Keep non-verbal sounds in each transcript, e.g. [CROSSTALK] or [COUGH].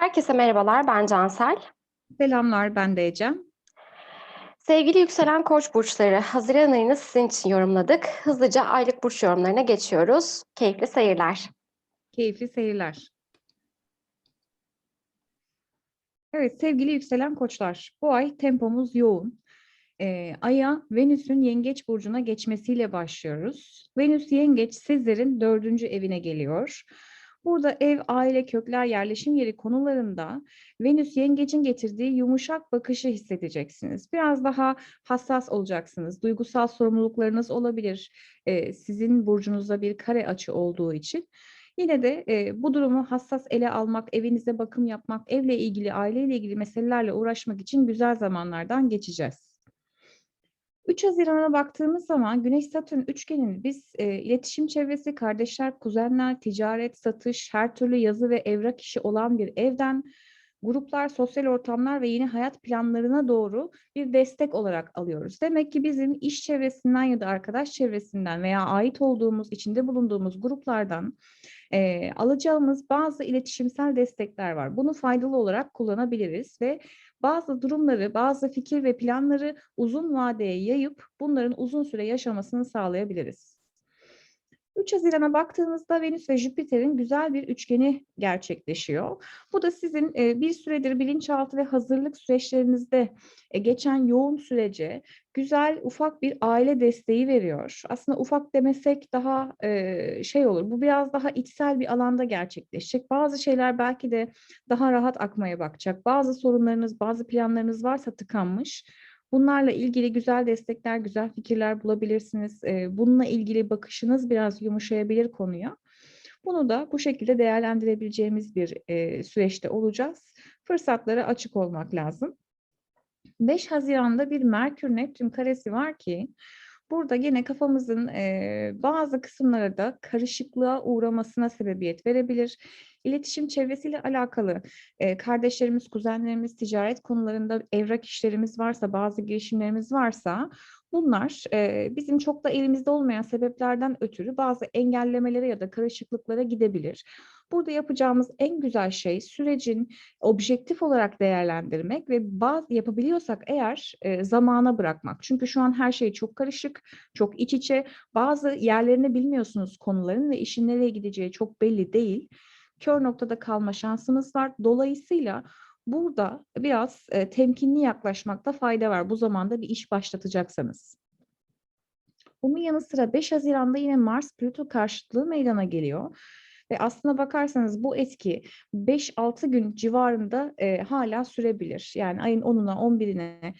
Herkese merhabalar, ben Cansel. Selamlar, ben de Ecem. Sevgili yükselen koç burçları, Haziran ayını sizin için yorumladık. Hızlıca aylık burç yorumlarına geçiyoruz. Keyifli seyirler. Keyifli seyirler. Evet, sevgili yükselen koçlar, bu ay tempomuz yoğun. Ee, Ay'a Venüs'ün Yengeç burcuna geçmesiyle başlıyoruz. Venüs Yengeç sizlerin dördüncü evine geliyor. Burada ev, aile, kökler, yerleşim yeri konularında Venüs Yengeç'in getirdiği yumuşak bakışı hissedeceksiniz. Biraz daha hassas olacaksınız. Duygusal sorumluluklarınız olabilir. Ee, sizin burcunuzda bir kare açı olduğu için. Yine de e, bu durumu hassas ele almak, evinize bakım yapmak, evle ilgili, aileyle ilgili meselelerle uğraşmak için güzel zamanlardan geçeceğiz. 3 Haziran'a baktığımız zaman Güneş-Satürn üçgenini biz e, iletişim çevresi, kardeşler, kuzenler, ticaret, satış, her türlü yazı ve evrak işi olan bir evden gruplar, sosyal ortamlar ve yeni hayat planlarına doğru bir destek olarak alıyoruz. Demek ki bizim iş çevresinden ya da arkadaş çevresinden veya ait olduğumuz, içinde bulunduğumuz gruplardan e, alacağımız bazı iletişimsel destekler var. Bunu faydalı olarak kullanabiliriz ve bazı durumları, bazı fikir ve planları uzun vadeye yayıp bunların uzun süre yaşamasını sağlayabiliriz. 3 Haziran'a baktığımızda Venüs ve Jüpiter'in güzel bir üçgeni gerçekleşiyor. Bu da sizin e, bir süredir bilinçaltı ve hazırlık süreçlerinizde e, geçen yoğun sürece güzel ufak bir aile desteği veriyor. Aslında ufak demesek daha e, şey olur. Bu biraz daha içsel bir alanda gerçekleşecek. Bazı şeyler belki de daha rahat akmaya bakacak. Bazı sorunlarınız, bazı planlarınız varsa tıkanmış. Bunlarla ilgili güzel destekler, güzel fikirler bulabilirsiniz. Bununla ilgili bakışınız biraz yumuşayabilir konuya. Bunu da bu şekilde değerlendirebileceğimiz bir süreçte olacağız. Fırsatlara açık olmak lazım. 5 Haziran'da bir Merkür Neptün karesi var ki burada yine kafamızın e, bazı kısımlara da karışıklığa uğramasına sebebiyet verebilir. İletişim çevresiyle alakalı e, kardeşlerimiz, kuzenlerimiz, ticaret konularında evrak işlerimiz varsa, bazı girişimlerimiz varsa bunlar e, bizim çok da elimizde olmayan sebeplerden ötürü bazı engellemelere ya da karışıklıklara gidebilir. Burada yapacağımız en güzel şey sürecin objektif olarak değerlendirmek ve bazı yapabiliyorsak eğer e, zamana bırakmak. Çünkü şu an her şey çok karışık, çok iç içe. Bazı yerlerini bilmiyorsunuz konuların ve işin nereye gideceği çok belli değil. Kör noktada kalma şansımız var. Dolayısıyla burada biraz e, temkinli yaklaşmakta fayda var bu zamanda bir iş başlatacaksanız. Bunun yanı sıra 5 Haziran'da yine Mars-Plüto karşıtlığı meydana geliyor. Ve aslına bakarsanız bu etki 5-6 gün civarında e, hala sürebilir. Yani ayın 10'una 11'ine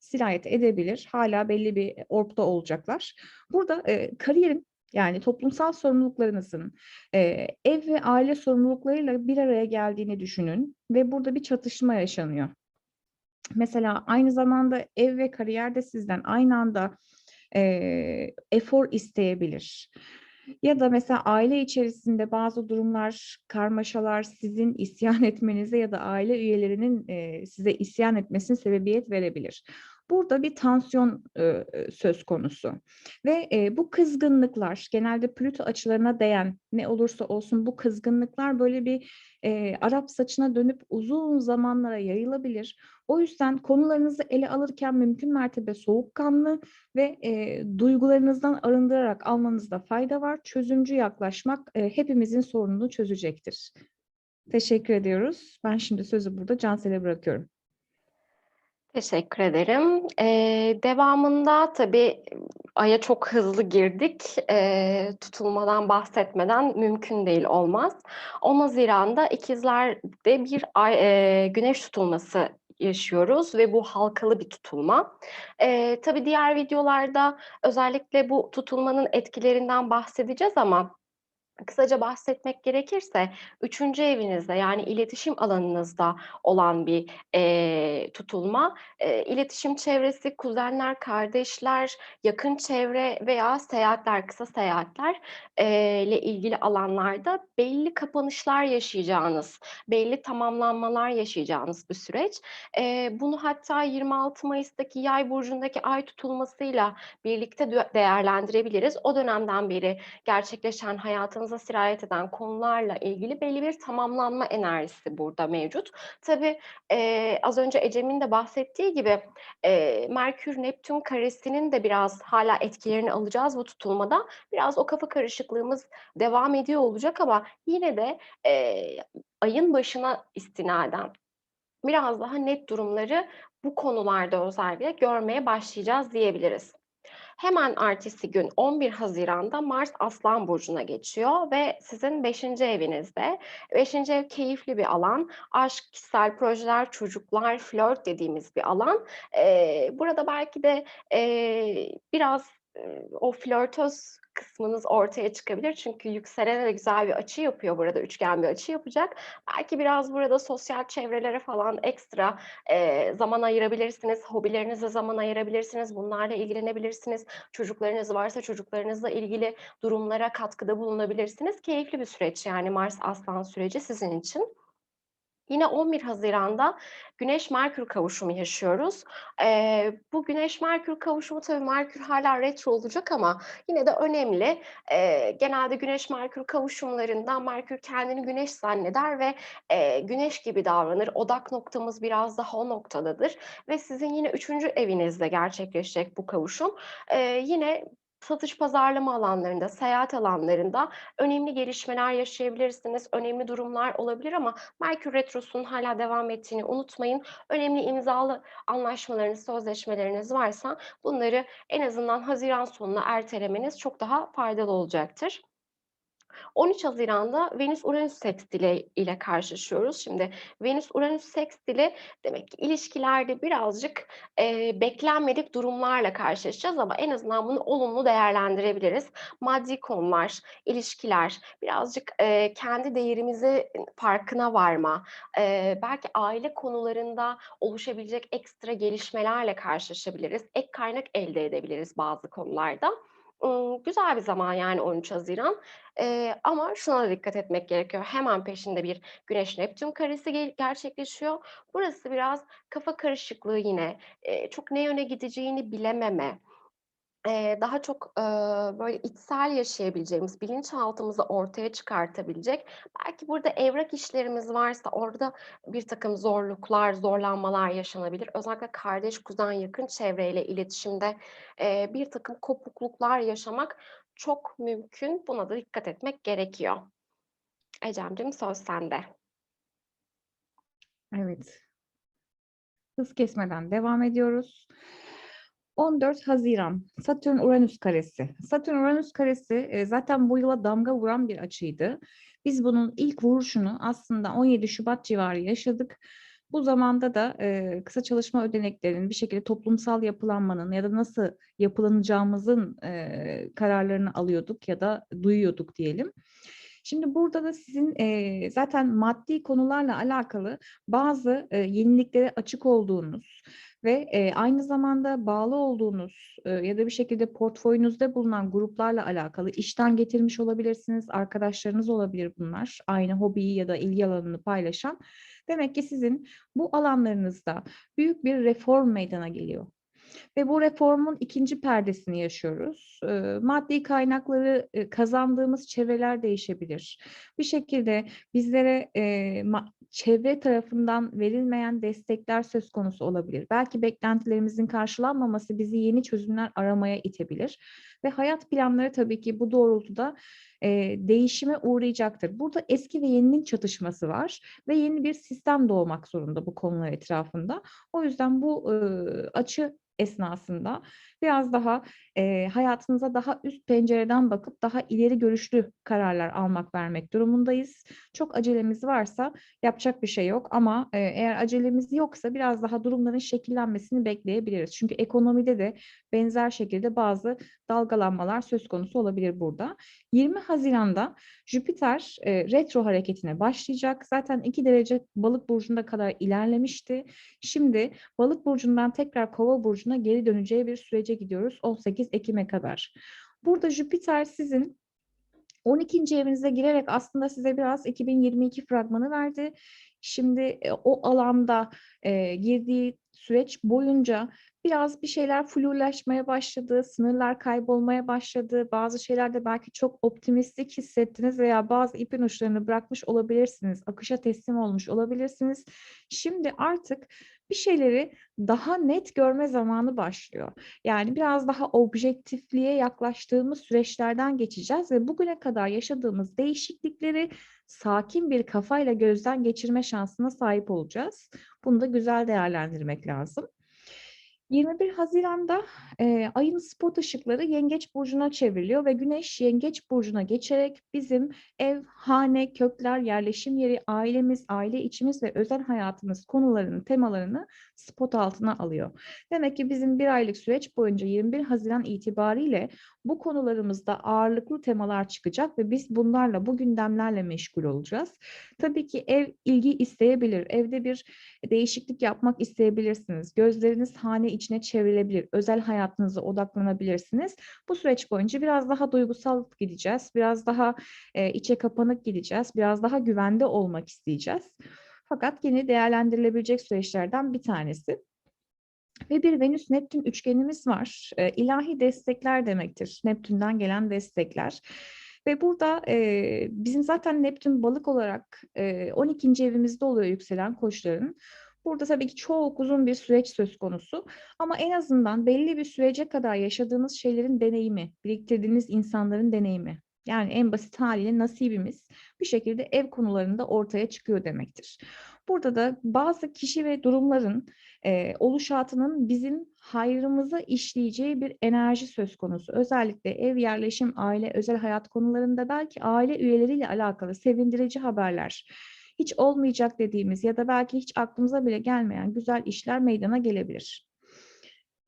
sirayet edebilir. Hala belli bir orbda olacaklar. Burada e, kariyerin yani toplumsal sorumluluklarınızın e, ev ve aile sorumluluklarıyla bir araya geldiğini düşünün ve burada bir çatışma yaşanıyor. Mesela aynı zamanda ev ve kariyer de sizden aynı anda e, efor isteyebilir. Ya da mesela aile içerisinde bazı durumlar, karmaşalar sizin isyan [LAUGHS] etmenize ya da aile üyelerinin size isyan etmesine sebebiyet verebilir. Burada bir tansiyon e, söz konusu ve e, bu kızgınlıklar genelde Plüto açılarına değen ne olursa olsun bu kızgınlıklar böyle bir e, Arap saçına dönüp uzun zamanlara yayılabilir. O yüzden konularınızı ele alırken mümkün mertebe soğukkanlı ve e, duygularınızdan arındırarak almanızda fayda var. Çözümcü yaklaşmak e, hepimizin sorununu çözecektir. Teşekkür ediyoruz. Ben şimdi sözü burada Cansel'e bırakıyorum. Teşekkür ederim. Ee, devamında tabii Ay'a çok hızlı girdik. Ee, tutulmadan bahsetmeden mümkün değil olmaz. 10 Haziran'da ikizlerde bir ay, e, güneş tutulması yaşıyoruz ve bu halkalı bir tutulma. Ee, tabii diğer videolarda özellikle bu tutulmanın etkilerinden bahsedeceğiz ama kısaca bahsetmek gerekirse üçüncü evinizde yani iletişim alanınızda olan bir e, tutulma, e, iletişim çevresi, kuzenler, kardeşler, yakın çevre veya seyahatler, kısa seyahatler e, ile ilgili alanlarda belli kapanışlar yaşayacağınız, belli tamamlanmalar yaşayacağınız bir süreç. E, bunu hatta 26 Mayıs'taki Yay burcundaki ay tutulmasıyla birlikte değerlendirebiliriz. O dönemden beri gerçekleşen hayatınızda hayatınıza sirayet eden konularla ilgili belli bir tamamlanma enerjisi burada mevcut. Tabii, eee, az önce Ecem'in de bahsettiği gibi, eee, Merkür-Neptün karesinin de biraz hâlâ etkilerini alacağız bu tutulmada. Biraz o kafa karışıklığımız devam ediyor olacak ama yine de, eee, ayın başına istinaden biraz daha net durumları bu konularda özellikle görmeye başlayacağız diyebiliriz. Hemen ertesi gün 11 Haziran'da Mars Aslan burcuna geçiyor ve sizin 5. evinizde. 5. ev keyifli bir alan. Aşk, kişisel projeler, çocuklar, flört dediğimiz bir alan. Eee, burada belki de, eee, biraz, o flörtöz kısmınız ortaya çıkabilir. Çünkü yükselene de güzel bir açı yapıyor burada, üçgen bir açı yapacak. Belki biraz burada sosyal çevrelere falan ekstra, eee, zaman ayırabilirsiniz. Hobilerinize zaman ayırabilirsiniz. Bunlarla ilgilenebilirsiniz. Çocuklarınız varsa çocuklarınızla ilgili durumlara katkıda bulunabilirsiniz. Keyifli bir süreç yani Mars Aslan süreci sizin için. Yine 11 Haziran'da Güneş-Merkür kavuşumu yaşıyoruz. Eee, bu Güneş-Merkür kavuşumu tabii Merkür hâlâ retro olacak ama yine de önemli. Eee, genelde Güneş-Merkür kavuşumlarında Merkür kendini Güneş zanneder ve, eee, Güneş gibi davranır. Odak noktamız biraz daha o noktadadır ve sizin yine 3. evinizde gerçekleşecek bu kavuşum. Eee, yine satış pazarlama alanlarında, seyahat alanlarında önemli gelişmeler yaşayabilirsiniz. Önemli durumlar olabilir ama Merkür retrosunun hâlâ devam ettiğini unutmayın. Önemli imzalı anlaşmalarınız, sözleşmeleriniz varsa bunları en azından haziran sonuna ertelemeniz çok daha faydalı olacaktır. 13 Haziran'da Venüs-Uranüs sekstili ile karşılaşıyoruz. Şimdi Venüs-Uranüs sekstili demek ki ilişkilerde birazcık, eee, beklenmedik durumlarla karşılaşacağız ama en azından bunu olumlu değerlendirebiliriz. Maddi konular, ilişkiler, birazcık, eee, kendi değerimizin farkına varma, eee, belki aile konularında oluşabilecek ekstra gelişmelerle karşılaşabiliriz. Ek kaynak elde edebiliriz bazı konularda. Güzel bir zaman yani 13 Haziran. Eee, ama şuna da dikkat etmek gerekiyor. Hemen peşinde bir Güneş-Neptün karesi ge gerçekleşiyor. Burası biraz kafa karışıklığı yine, eee, çok ne yöne gideceğini bilememe, eee, daha çok, ııı, böyle içsel yaşayabileceğimiz, bilinçaltımızı ortaya çıkartabilecek, belki burada evrak işlerimiz varsa orada birtakım zorluklar, zorlanmalar yaşanabilir. Özellikle kardeş, kuzen, yakın çevreyle iletişimde, eee, birtakım kopukluklar yaşamak çok mümkün. Buna da dikkat etmek gerekiyor. Ecem'cim söz sende. Evet. Hız kesmeden devam ediyoruz. 14 Haziran Satürn-Uranüs karesi. Satürn-Uranüs karesi, eee, zaten bu yıla damga vuran bir açıydı. Biz bunun ilk vuruşunu aslında 17 Şubat civarı yaşadık. Bu zamanda da, eee, kısa çalışma ödeneklerinin bir şekilde toplumsal yapılanmanın ya da nasıl yapılanacağımızın, eee, kararlarını alıyorduk ya da duyuyorduk diyelim. Şimdi burada da sizin, eee, zaten maddi konularla alakalı bazı, eee, yeniliklere açık olduğunuz ve, eee, aynı zamanda bağlı olduğunuz, eee, ya da bir şekilde portföyünüzde bulunan gruplarla alakalı işten getirmiş olabilirsiniz, arkadaşlarınız olabilir bunlar, aynı hobiyi ya da ilgi alanını paylaşan. Demek ki sizin bu alanlarınızda büyük bir reform meydana geliyor ve bu reformun 2. perdesini yaşıyoruz. Eee, maddi kaynakları, eee, kazandığımız çevreler değişebilir. Bir şekilde bizlere, ma çevre tarafından verilmeyen destekler söz konusu olabilir. Belki beklentilerimizin karşılanmaması bizi yeni çözümler aramaya itebilir ve hayat planları tabii ki bu doğrultuda, eee, değişime uğrayacaktır. Burada eski ve yeninin çatışması var ve yeni bir sistem doğmak zorunda bu konular etrafında. O yüzden bu, ııı, açı esnasında biraz daha, eee, hayatınıza daha üst pencereden bakıp daha ileri görüşlü kararlar almak, vermek durumundayız. Çok acelemiz varsa yapacak bir şey yok ama, eee, eğer acelemiz yoksa biraz daha durumların şekillenmesini bekleyebiliriz. Çünkü ekonomide de benzer şekilde bazı dalgalanmalar söz konusu olabilir burada. 20 Haziran'da Jüpiter, eee, retro hareketine başlayacak. Zaten 2 derece Balık burcuna kadar ilerlemişti. Şimdi Balık burcundan tekrar Kova burcuna geri döneceği bir sürece gidiyoruz 18 Ekim'e kadar. Burada Jüpiter sizin 12. evinize girerek aslında size biraz 2022 fragmanı verdi. Şimdi, eee, o alanda, eee, girdiği süreç boyunca biraz bir şeyler flulaşmaya başladı, sınırlar kaybolmaya başladı. Bazı şeylerde belki çok optimistik hissettiniz veya bazı ipin uçlarını bırakmış olabilirsiniz. Akışa teslim olmuş olabilirsiniz. Şimdi artık bir şeyleri daha net görme zamanı başlıyor. Yani biraz daha objektifliğe yaklaştığımız süreçlerden geçeceğiz ve bugüne kadar yaşadığımız değişiklikleri sakin bir kafayla gözden geçirme şansına sahip olacağız. Bunu da güzel değerlendirmek lazım. 21 Haziran'da e, ayın spot ışıkları Yengeç burcuna çevriliyor ve Güneş Yengeç burcuna geçerek bizim ev, hane, kökler, yerleşim yeri, ailemiz, aile içimiz ve özel hayatımız konularının temalarını spot altına alıyor. Demek ki bizim bir aylık süreç boyunca 21 Haziran itibariyle bu konularımızda ağırlıklı temalar çıkacak ve biz bunlarla, bu gündemlerle meşgul olacağız. Tabii ki ev ilgi isteyebilir. Evde bir değişiklik yapmak isteyebilirsiniz. Gözleriniz hane içine çevrilebilir. Özel hayatınıza odaklanabilirsiniz. Bu süreç boyunca biraz daha duygusal gideceğiz. Biraz daha e, içe kapanık gideceğiz. Biraz daha güvende olmak isteyeceğiz. Fakat yine değerlendirilebilecek süreçlerden bir tanesi. Ve bir Venüs-Neptün üçgenimiz var. E, ilahi destekler demektir. Neptün'den gelen destekler. Ve burada e, bizim zaten Neptün balık olarak e, 12. evimizde oluyor yükselen koçların. Burada tabii ki çok uzun bir süreç söz konusu ama en azından belli bir sürece kadar yaşadığınız şeylerin deneyimi, biriktirdiğiniz insanların deneyimi. Yani en basit haliyle nasibimiz bir şekilde ev konularında ortaya çıkıyor demektir. Burada da bazı kişi ve durumların e, oluşatının bizim hayrımıza işleyeceği bir enerji söz konusu. Özellikle ev, yerleşim, aile, özel hayat konularında belki aile üyeleriyle alakalı sevindirici haberler, hiç olmayacak dediğimiz ya da belki hiç aklımıza bile gelmeyen güzel işler meydana gelebilir.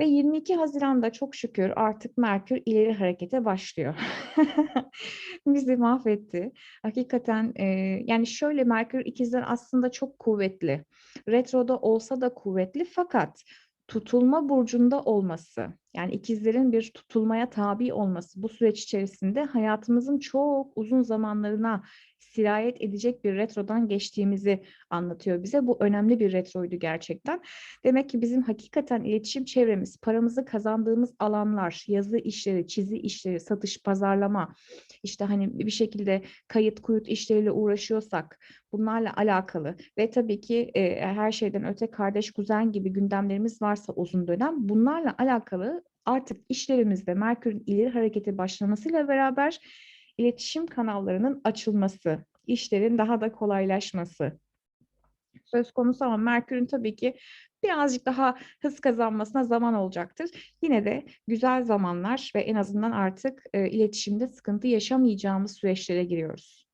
Ve 22 Haziran'da çok şükür artık Merkür ileri harekete başlıyor. [LAUGHS] Bizi mahvetti. Hakikaten e, yani şöyle Merkür ikizler aslında çok kuvvetli. Retroda olsa da kuvvetli fakat tutulma burcunda olması, yani ikizlerin bir tutulmaya tabi olması bu süreç içerisinde hayatımızın çok uzun zamanlarına sirayet edecek bir retrodan geçtiğimizi anlatıyor bize. Bu önemli bir retroydu gerçekten. Demek ki bizim hakikaten iletişim çevremiz, paramızı kazandığımız alanlar, yazı işleri, çizi işleri, satış, pazarlama, işte hani bir şekilde kayıt kuyut işleriyle uğraşıyorsak bunlarla alakalı ve tabii ki e, her şeyden öte kardeş kuzen gibi gündemlerimiz varsa uzun dönem bunlarla alakalı artık işlerimizde Merkür'ün ileri hareketi başlamasıyla beraber iletişim kanallarının açılması, işlerin daha da kolaylaşması söz konusu ama Merkür'ün tabii ki birazcık daha hız kazanmasına zaman olacaktır. Yine de güzel zamanlar ve en azından artık e, iletişimde sıkıntı yaşamayacağımız süreçlere giriyoruz.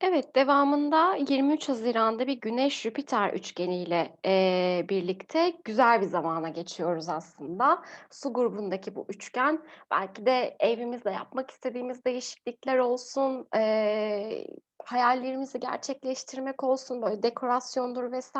Evet, devamında 23 Haziran'da bir Güneş-Jüpiter üçgeniyle, eee, birlikte güzel bir zamana geçiyoruz aslında. Su grubundaki bu üçgen belki de evimizde yapmak istediğimiz değişiklikler olsun, eee, hayallerimizi gerçekleştirmek olsun, böyle dekorasyondur vs.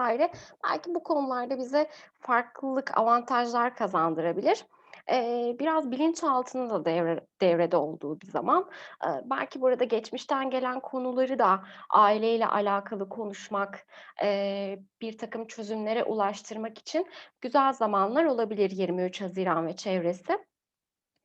belki bu konularda bize farklılık, avantajlar kazandırabilir. Eee, biraz bilinçaltının da devre devrede olduğu bir zaman. Eee, belki burada geçmişten gelen konuları da aileyle alakalı konuşmak, eee, birtakım çözümlere ulaştırmak için güzel zamanlar olabilir 23 Haziran ve çevresi.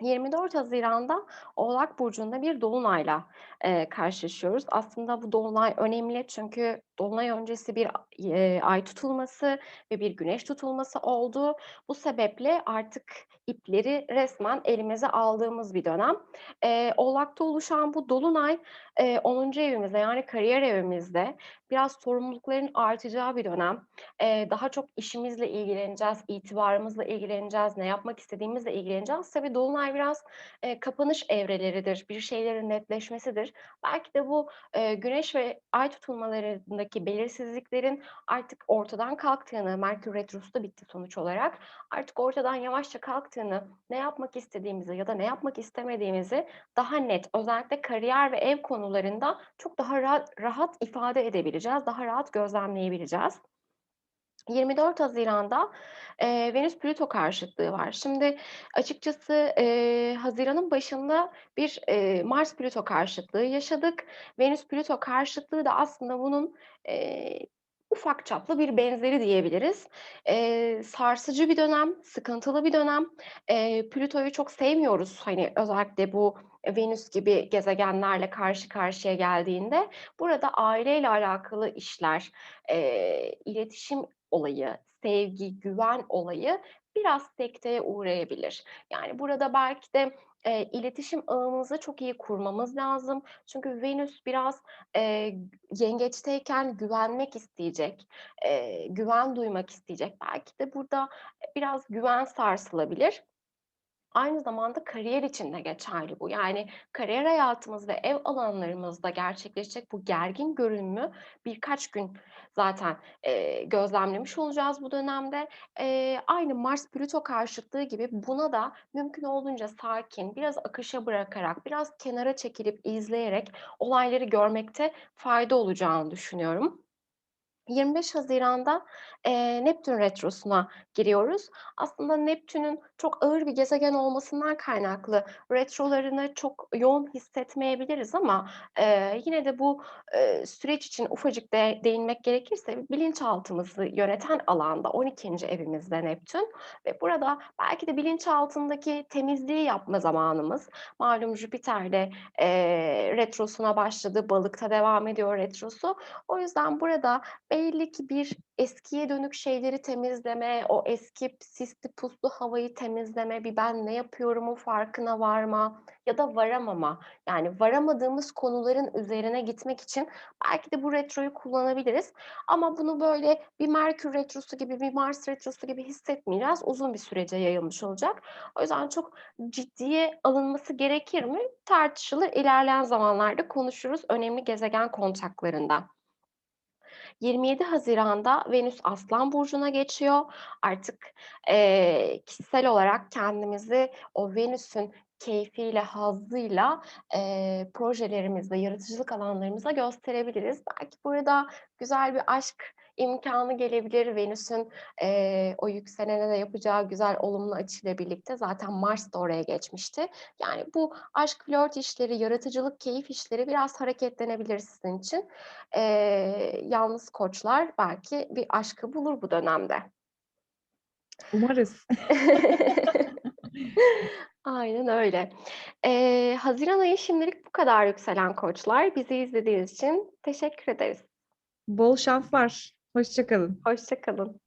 24 Haziran'da Oğlak burcunda bir dolunayla, eee, karşılaşıyoruz. Aslında bu dolunay önemli çünkü dolunay öncesi bir eee, ay tutulması ve bir güneş tutulması oldu. Bu sebeple artık ipleri resmen elimize aldığımız bir dönem. Eee, Oğlak'ta oluşan bu dolunay, eee, 10. evimizde yani kariyer evimizde biraz sorumlulukların artacağı bir dönem. Eee, daha çok işimizle ilgileneceğiz, itibarımızla ilgileneceğiz, ne yapmak istediğimizle ilgileneceğiz. Tabii dolunay biraz, eee, kapanış evreleridir, bir şeylerin netleşmesidir. Belki de bu, eee, güneş ve ay tutulmalarındaki belirsizliklerin artık ortadan kalktığını, Merkür Retrosu da bitti sonuç olarak, artık ortadan yavaşça kalktığını, ne yapmak istediğimizi ya da ne yapmak istemediğimizi daha net, özellikle kariyer ve ev konularında çok daha rahat rahat ifade edebileceğiz, daha rahat gözlemleyebileceğiz. 24 Haziran'da, eee, Venüs-Plüto karşıtlığı var. Şimdi açıkçası, eee, haziranın başında bir, eee, Mars-Plüto karşıtlığı yaşadık. Venüs-Plüto karşıtlığı da aslında bunun, eee, ufak çaplı bir benzeri diyebiliriz. Eee, sarsıcı bir dönem, sıkıntılı bir dönem. Eee, Plüto'yu çok sevmiyoruz. Hani, özellikle bu Venüs gibi gezegenlerle karşı karşıya geldiğinde. Burada aileyle alakalı işler, eee, iletişim olayı, sevgi, güven olayı biraz sekteye uğrayabilir. Yani, burada belki de, eee, iletişim ağımızı çok iyi kurmamız lazım. Çünkü Venüs biraz, eee, yengeçteyken güvenmek isteyecek, eee, güven duymak isteyecek. Belki de burada, biraz güven sarsılabilir. Aynı zamanda kariyer için de geçerli bu. Yani, kariyer hayatımız ve ev alanlarımızda gerçekleşecek bu gergin görünümü birkaç gün zaten, eee, gözlemlemiş olacağız bu dönemde. Eee, aynı Mars-Plüto karşıtlığı gibi buna da mümkün olduğunca sakin, biraz akışa bırakarak, biraz kenara çekilip izleyerek olayları görmekte fayda olacağını düşünüyorum. 25 Haziran'da, eee, Neptün retrosuna giriyoruz. Aslında Neptün'ün çok ağır bir gezegen olmasından kaynaklı retrolarını çok yoğun hissetmeyebiliriz ama, eee, yine de bu, eee, süreç için ufacık de değinmek gerekirse bilinçaltımızı yöneten alanda 12. evimizde Neptün ve burada belki de bilinçaltındaki temizliği yapma zamanımız. Malum Jüpiter de, eee, retrosuna başladı, Balık'ta devam ediyor retrosu. O yüzden burada belli ki bir eskiye dönük şeyleri temizleme, o eski sisli puslu havayı temizleme, bir ben ne yapıyorumun farkına varma ya da varamama, yani varamadığımız konuların üzerine gitmek için belki de bu retroyu kullanabiliriz. Ama bunu böyle bir Merkür retrosu gibi, bir Mars retrosu gibi hissetmeyeceğiz. Uzun bir sürece yayılmış olacak. O yüzden çok ciddiye alınması gerekir mi? Tartışılır. İlerleyen zamanlarda konuşuruz önemli gezegen kontaklarında. 27 Haziran'da Venüs Aslan burcuna geçiyor. Artık, eee, kişisel olarak kendimizi o Venüs'ün keyfiyle, hazzıyla, eee, projelerimizde, yaratıcılık alanlarımızda gösterebiliriz. Belki burada güzel bir aşk imkânı gelebilir. Venüs'ün, eee, o yükselene de yapacağı güzel olumlu açıyla birlikte zaten Mars da oraya geçmişti. Yani bu aşk, flört işleri, yaratıcılık, keyif işleri biraz hareketlenebilir sizin için. Eee, yalnız Koçlar belki bir aşkı bulur bu dönemde. Umarız. [LAUGHS] Aynen öyle. Eee, haziran ayı şimdilik bu kadar yükselen Koçlar. Bizi izlediğiniz için teşekkür ederiz. Bol. Hoşça kalın. Hoşça kalın.